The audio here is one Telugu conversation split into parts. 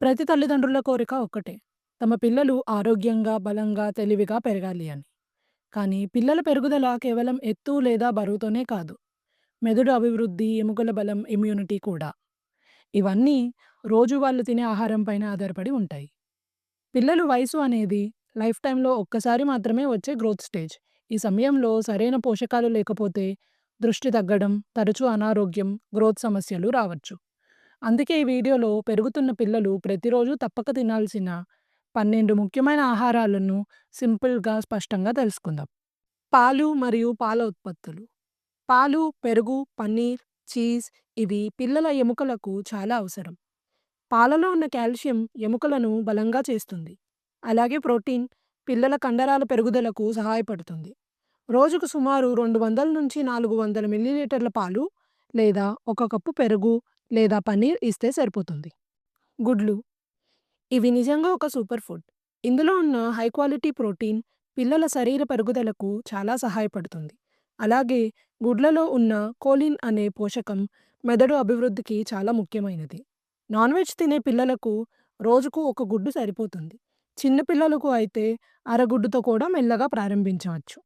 ప్రతి తల్లిదండ్రుల కోరిక ఒక్కటే. తమ పిల్లలు ఆరోగ్యంగా, బలంగా, తెలివిగా పెరగాలి అని. కానీ పిల్లల పెరుగుదల కేవలం ఎత్తు లేదా బరువుతోనే కాదు. మెదడు అభివృద్ధి, ఎముకల బలం, ఇమ్యూనిటీ కూడా. ఇవన్నీ రోజు వాళ్ళు తినే ఆహారం పైన ఆధారపడి ఉంటాయి. పిల్లలు వయసు అనేది లైఫ్ టైంలో ఒక్కసారి మాత్రమే వచ్చే గ్రోత్ స్టేజ్. ఈ సమయంలో సరైన పోషకాలు లేకపోతే దృష్టి తగ్గడం, తరచూ అనారోగ్యం, గ్రోత్ సమస్యలు రావచ్చు. అందుకే ఈ వీడియోలో పెరుగుతున్న పిల్లలు ప్రతిరోజు తప్పక తినాల్సిన 12 ముఖ్యమైన ఆహారాలను సింపుల్‌గా, స్పష్టంగా తెలుసుకుందాం. పాలు మరియు పాల ఉత్పత్తులు. పాలు, పెరుగు, పన్నీర్, చీజ్ ఇవి పిల్లల ఎముకలకు చాలా అవసరం. పాలలో ఉన్న కాల్షియం ఎముకలను బలంగా చేస్తుంది. అలాగే ప్రోటీన్ పిల్లల కండరాల పెరుగుదలకు సహాయపడుతుంది. రోజుకు సుమారు 200-400 మిల్లీలీటర్ల పాలు లేదా ఒక కప్పు పెరుగు లేదా పన్నీర్ ఇస్తే సరిపోతుంది. గుడ్లు. ఇవి నిజంగా ఒక సూపర్ ఫుడ్. ఇందులో ఉన్న హై క్వాలిటీ ప్రోటీన్ పిల్లల శరీర పెరుగుదలకు చాలా సహాయపడుతుంది. అలాగే గుడ్లలో ఉన్న కోలిన్ అనే పోషకం మెదడు అభివృద్ధికి చాలా ముఖ్యమైనది. నాన్ వెజ్ తినే పిల్లలకు రోజుకు ఒక గుడ్డు సరిపోతుంది. చిన్న పిల్లలకు అయితే అరగుడ్డుతో కూడా మెల్లగా ప్రారంభించవచ్చు.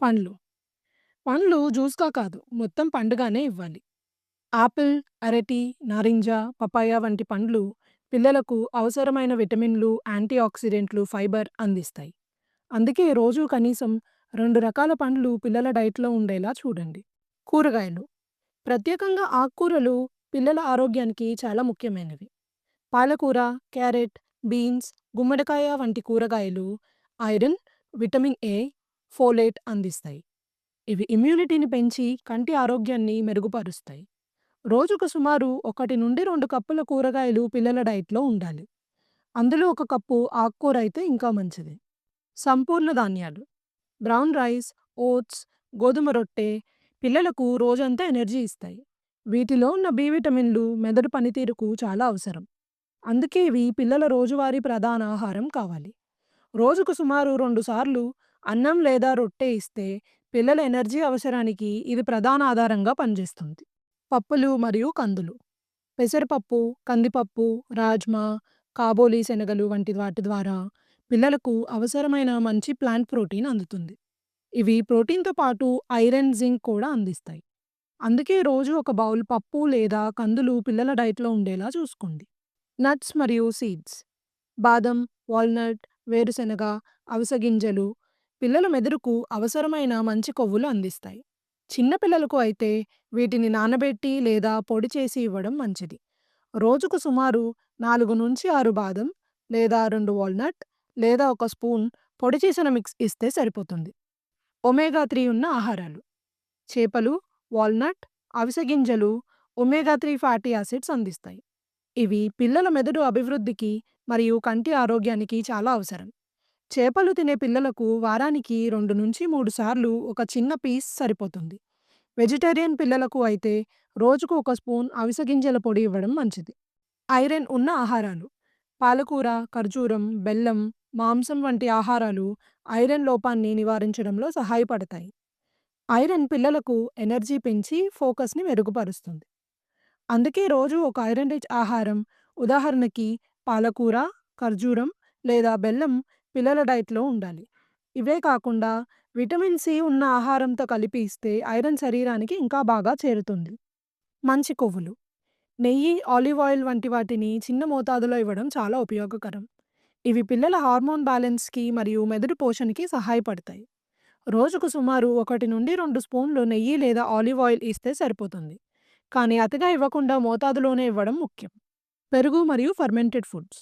పండ్లు. పండ్లు జ్యూస్‌గా కాదు మొత్తం పండుగానే ఇవ్వాలి. ఆపిల్, అరటి, నారింజ, పపాయ వంటి పండ్లు పిల్లలకు అవసరమైన విటమిన్లు, యాంటీ ఆక్సిడెంట్లు, ఫైబర్ అందిస్తాయి. అందుకే రోజూ కనీసం రెండు రకాల పండ్లు పిల్లల డైట్‌లో ఉండేలా చూడండి. కూరగాయలు. ప్రత్యేకంగా ఆకుకూరలు పిల్లల ఆరోగ్యానికి చాలా ముఖ్యమైనవి. పాలకూర, క్యారెట్, బీన్స్, గుమ్మడికాయ వంటి కూరగాయలు ఐరన్, విటమిన్ ఏ, ఫోలేట్ అందిస్తాయి. ఇవి ఇమ్యూనిటీని పెంచి కంటి ఆరోగ్యాన్ని మెరుగుపరుస్తాయి. రోజుకు సుమారు 1-2 కప్పుల కూరగాయలు పిల్లల డైట్‌లో ఉండాలి. అందులో ఒక కప్పు ఆకుకూర అయితే ఇంకా మంచిది. సంపూర్ణ ధాన్యాలు. బ్రౌన్ రైస్, ఓట్స్, గోధుమ రొట్టె పిల్లలకు రోజంతా ఎనర్జీ ఇస్తాయి. వీటిలో ఉన్న బి విటమిన్లు మెదడు పనితీరుకు చాలా అవసరం. అందుకే ఇవి పిల్లల రోజువారీ ప్రధాన ఆహారం కావాలి. రోజుకు సుమారు 2 సార్లు అన్నం లేదా రొట్టె ఇస్తే పిల్లల ఎనర్జీ అవసరానికి ఇది ప్రధాన ఆధారంగా పనిచేస్తుంది. పప్పులు మరియు కందులు. పెసరపప్పు, కందిపప్పు, రాజ్మా, కాబోలి శనగలు వంటి వాటి ద్వారా పిల్లలకు అవసరమైన మంచి ప్లాంట్ ప్రోటీన్ అందుతుంది. ఇవి ప్రోటీన్‌తో పాటు ఐరన్, జింక్ కూడా అందిస్తాయి. అందుకే రోజు ఒక బౌల్ పప్పు లేదా కందులు పిల్లల డైట్‌లో ఉండేలా చూసుకోండి. నట్స్ మరియు సీడ్స్. బాదం, వాల్నట్, వేరుశెనగ, అవసగింజలు పిల్లల మెదడుకు అవసరమైన మంచి కొవ్వులు అందిస్తాయి. చిన్నపిల్లలకు అయితే వీటిని నానబెట్టి లేదా పొడి చేసి ఇవ్వడం మంచిది. రోజుకు సుమారు 4-6 బాదం లేదా రెండు వాల్నట్ లేదా ఒక స్పూన్ పొడి చేసిన మిక్స్ ఇస్తే సరిపోతుంది. ఒమేగా త్రీ ఉన్న ఆహారాలు. చేపలు, వాల్నట్, అవిసె గింజలు ఒమేగా త్రీ ఫ్యాటీ యాసిడ్స్ అందిస్తాయి. ఇవి పిల్లల మెదడు అభివృద్ధికి మరియు కంటి ఆరోగ్యానికి చాలా అవసరం. చేపలు తినే పిల్లలకు వారానికి 2-3 సార్లు ఒక చిన్న పీస్ సరిపోతుంది. వెజిటేరియన్ పిల్లలకు అయితే రోజుకు ఒక స్పూన్ అవిసె గింజల పొడి ఇవ్వడం మంచిది. ఐరన్ ఉన్న ఆహారాలు. పాలకూర, ఖర్జూరం, బెల్లం, మాంసం వంటి ఆహారాలు ఐరన్ లోపాన్ని నివారించడంలో సహాయపడతాయి. ఐరన్ పిల్లలకు ఎనర్జీ పెంచి ఫోకస్‌ని మెరుగుపరుస్తుంది. అందుకే రోజు ఒక ఐరన్ రిచ్ ఆహారం ఉదాహరణకి పాలకూర, ఖర్జూరం లేదా బెల్లం పిల్లల డైట్‌లో ఉండాలి. ఇవే కాకుండా విటమిన్ సి ఉన్న ఆహారంతో కలిపి ఇస్తే ఐరన్ శరీరానికి ఇంకా బాగా చేరుతుంది. మంచి కొవ్వులు. నెయ్యి, ఆలివ్ ఆయిల్ వంటి వాటిని చిన్న మోతాదులో ఇవ్వడం చాలా ఉపయోగకరం. ఇవి పిల్లల హార్మోన్ బ్యాలెన్స్‌కి మరియు మెదడు పోషణకి సహాయపడతాయి. రోజుకు సుమారు 1-2 స్పూన్లు నెయ్యి లేదా ఆలివ్ ఆయిల్ ఇస్తే సరిపోతుంది. కానీ అతిగా ఇవ్వకుండా మోతాదులోనే ఇవ్వడం ముఖ్యం. పెరుగు మరియు ఫర్మెంటెడ్ ఫుడ్స్.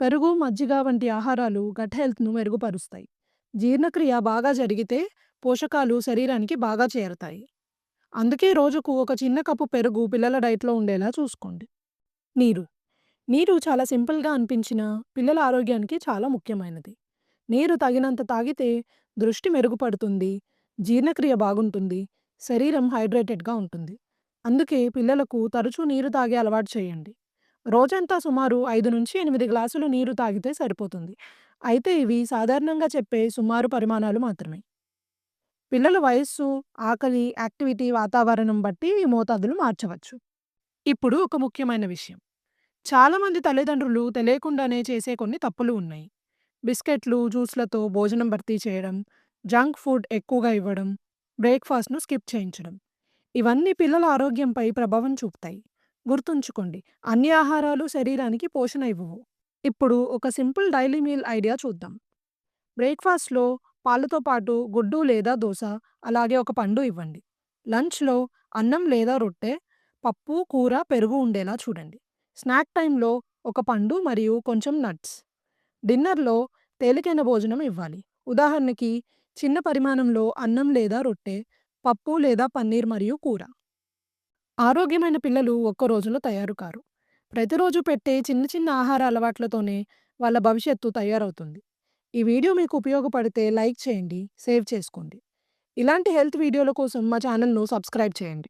పెరుగు, మజ్జిగ వంటి ఆహారాలు గట్ హెల్త్‌ను మెరుగుపరుస్తాయి. జీర్ణక్రియ బాగా జరిగితే పోషకాలు శరీరానికి బాగా చేరుతాయి అందుకే రోజుకు ఒక చిన్న కప్పు పెరుగు పిల్లల డైట్‌లో ఉండేలా చూసుకోండి. నీరు. నీరు చాలా సింపుల్‌గా అనిపించిన పిల్లల ఆరోగ్యానికి చాలా ముఖ్యమైనది. నీరు తగినంత తాగితే దృష్టి మెరుగుపడుతుంది, జీర్ణక్రియ బాగుంటుంది, శరీరం హైడ్రేటెడ్‌గా ఉంటుంది. అందుకే పిల్లలకు తరచూ నీరు తాగే అలవాటు చేయండి. రోజంతా సుమారు 5-8 గ్లాసులు నీరు తాగితే సరిపోతుంది. అయితే ఇవి సాధారణంగా చెప్పే సుమారు పరిమాణాలు మాత్రమే. పిల్లల వయస్సు, ఆకలి, యాక్టివిటీ, వాతావరణం బట్టి ఈ మోతాదులు మార్చవచ్చు. ఇప్పుడు ఒక ముఖ్యమైన విషయం. చాలామంది తల్లిదండ్రులు తెలియకుండానే చేసే కొన్ని తప్పులు ఉన్నాయి. బిస్కెట్లు, జ్యూస్‌లతో భోజనం భర్తీ చేయడం, జంక్ ఫుడ్ ఎక్కువగా ఇవ్వడం, బ్రేక్‌ఫాస్ట్‌ను స్కిప్ చేయించడం. ఇవన్నీ పిల్లల ఆరోగ్యంపై ప్రభావం చూపుతాయి. గుర్తుంచుకోండి అన్ని ఆహారాలు శరీరానికి పోషణ ఇవ్వవు. ఇప్పుడు ఒక సింపుల్ డైలీ మీల్ ఐడియా చూద్దాం. బ్రేక్‌ఫాస్ట్‌లో పాలతో పాటు గుడ్డు లేదా దోశ అలాగే ఒక పండు ఇవ్వండి. లంచ్‌లో అన్నం లేదా రొట్టె, పప్పు, కూర, పెరుగు ఉండేలా చూడండి. స్నాక్ టైంలో ఒక పండు మరియు కొంచెం నట్స్. డిన్నర్‌లో తేలికైన భోజనం ఇవ్వాలి. ఉదాహరణకి చిన్న పరిమాణంలో అన్నం లేదా రొట్టె, పప్పు లేదా పన్నీర్ మరియు కూర. ఆరోగ్యమైన పిల్లలు ఒక్క రోజులో తయారు కారు. ప్రతిరోజు పెట్టే చిన్న చిన్న ఆహార అలవాట్లతోనే వాళ్ళ భవిష్యత్తు తయారవుతుంది. ఈ వీడియో మీకు ఉపయోగపడితే లైక్ చేయండి, సేవ్ చేసుకోండి. ఇలాంటి హెల్త్ వీడియోల కోసం మా ఛానల్‌ను సబ్స్క్రైబ్ చేయండి.